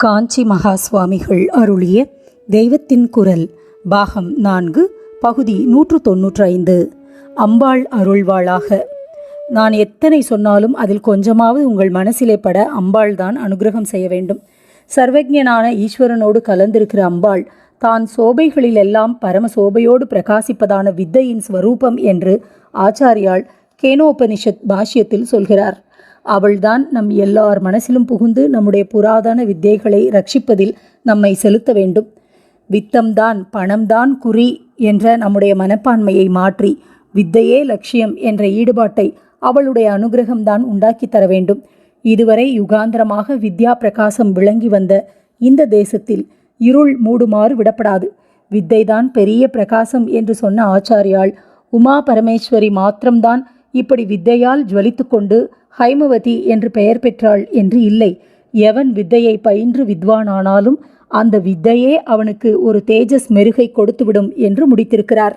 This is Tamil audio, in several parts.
காஞ்சி மகா சுவாமிகள் அருளிய தெய்வத்தின் குரல் பாகம் நான்கு பகுதி நூற்று தொன்னூற்றி ஐந்து அம்பாள் அருள்வாளாக. நான் எத்தனை சொன்னாலும் அதில் கொஞ்சமாவது உங்கள் மனசிலே பட அம்பாள் தான் அனுகிரகம் செய்ய வேண்டும். சர்வஜனான ஈஸ்வரனோடு கலந்திருக்கிற அம்பாள் தான் சோபைகளிலெல்லாம் பரம சோபையோடு பிரகாசிப்பதான வித்தையின் ஸ்வரூபம் என்று ஆச்சாரியால் கேனோபனிஷத் பாஷ்யத்தில் சொல்கிறார். அவள்தான் நம் எல்லார் மனசிலும் புகுந்து நம்முடைய புராதன வித்தைகளை ரட்சிப்பதில் நம்மை செலுத்த வேண்டும். வித்தம்தான் பணம்தான் குறி என்ற நம்முடைய மனப்பான்மையை மாற்றி வித்தையே லட்சியம் என்ற ஈடுபாட்டை அவளுடைய அனுகிரகம்தான் உண்டாக்கி தர வேண்டும். இதுவரை யுகாந்திரமாக வித்யா பிரகாசம் விளங்கி வந்த இந்த தேசத்தில் இருள் மூடுமாறு விடப்படாது. வித்தைதான் பெரிய பிரகாசம் என்று சொன்ன ஆச்சாரியால் உமா பரமேஸ்வரி மாத்திரம்தான் இப்படி வித்தையால் ஜுவலித்து கொண்டு ஹைமவதி என்று பெயர் பெற்றாள் என்று இல்லை. எவன் வித்தையை பயின்று வித்வானானாலும் அந்த வித்தையே அவனுக்கு ஒரு தேஜஸ் மெருகை கொடுத்துவிடும் என்று முடித்திருக்கிறார்.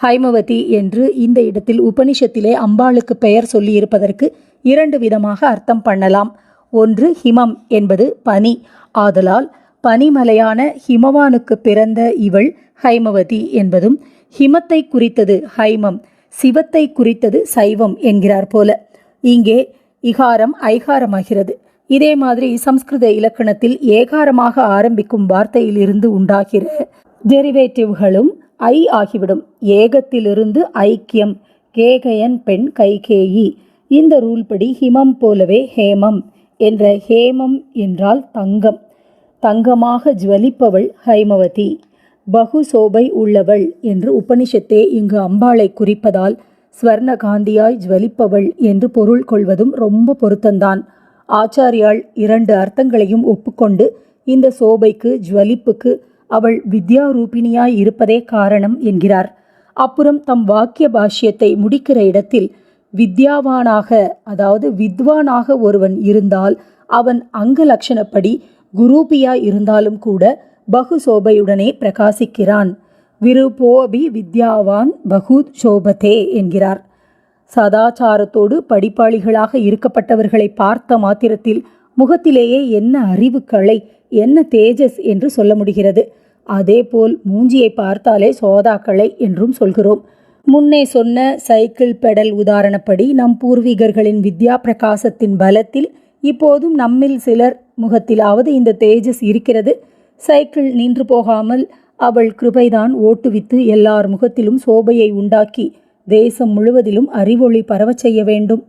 ஹைமவதி என்று இந்த இடத்தில் உபனிஷத்திலே அம்பாளுக்கு பெயர் சொல்லியிருப்பதற்கு இரண்டு விதமாக அர்த்தம் பண்ணலாம். ஒன்று ஹிமம் என்பது பனி. ஆதலால் பனிமலையான ஹிமவானுக்கு பிறந்த இவள் ஹைமவதி என்பதும் ஹிமத்தை குறித்தது ஹைமம். சிவத்தை குறித்தது சைவம் என்கிறார் போல. இங்கே இகாரம் ஐகாரமாகிறது. இதே மாதிரி சம்ஸ்கிருத இலக்கணத்தில் ஏகாரமாக ஆரம்பிக்கும் வார்த்தையிலிருந்து உண்டாகிற டெரிவேட்டிவ்களும் ஐ ஆகிவிடும். ஏகத்திலிருந்து ஐக்கியம் கேகயன் பெண் கைகேயி. இந்த ரூல் படி ஹிமம் போலவே ஹேமம் என்ற ஹேமம் என்றால் தங்கம். தங்கமாக ஜுவலிப்பவள் ஹைமவதி. பகு சோபை உள்ளவள் என்று உபனிஷத்தே இங்கு அம்பாளை குறிப்பதால் ஸ்வர்ண காந்தியாய் ஜுவலிப்பவள் என்று பொருள் கொள்வதும் ரொம்ப பொருத்தந்தான். ஆச்சாரியால் இரண்டு அர்த்தங்களையும் ஒப்புக்கொண்டு இந்த சோபைக்கு ஜுவலிப்புக்கு அவள் வித்யாரூபிணியாய் இருப்பதே காரணம் என்கிறார். அப்புறம் தம் வாக்கிய பாஷ்யத்தை முடிக்கிற இடத்தில் வித்யாவானாக அதாவது வித்வானாக ஒருவன் இருந்தால் அவன் அங்க லட்சணப்படி குரூபியாய் இருந்தாலும் கூட பகு சோபையுடனே பிரகாசிக்கிறான். விருப்போபி வித்யாவான் பகு சோபதே என்கிறார். சதாச்சாரத்தோடு படிப்பாளிகளாக இருக்கப்பட்டவர்களை பார்த்த மாத்திரத்தில் முகத்திலேயே என்ன அறிவு கலை என்ன தேஜஸ் என்று சொல்ல முடிகிறது. அதேபோல் மூஞ்சியை பார்த்தாலே சோதாக்களை என்றும் சொல்கிறோம். முன்னே சொன்ன சைக்கிள் பெடல் உதாரணப்படி நம் பூர்வீகர்களின் வித்யா பிரகாசத்தின் பலத்தில் இப்போதும் நம்மில் சிலர் முகத்திலாவது இந்த தேஜஸ் இருக்கிறது. சைக்கிள் நின்று போகாமல் அவள் கிருபைதான் ஓட்டுவித்து எல்லார் முகத்திலும் சோபையை உண்டாக்கி தேசம் முழுவதிலும் அறிவொளி பரவச் செய்ய வேண்டும்.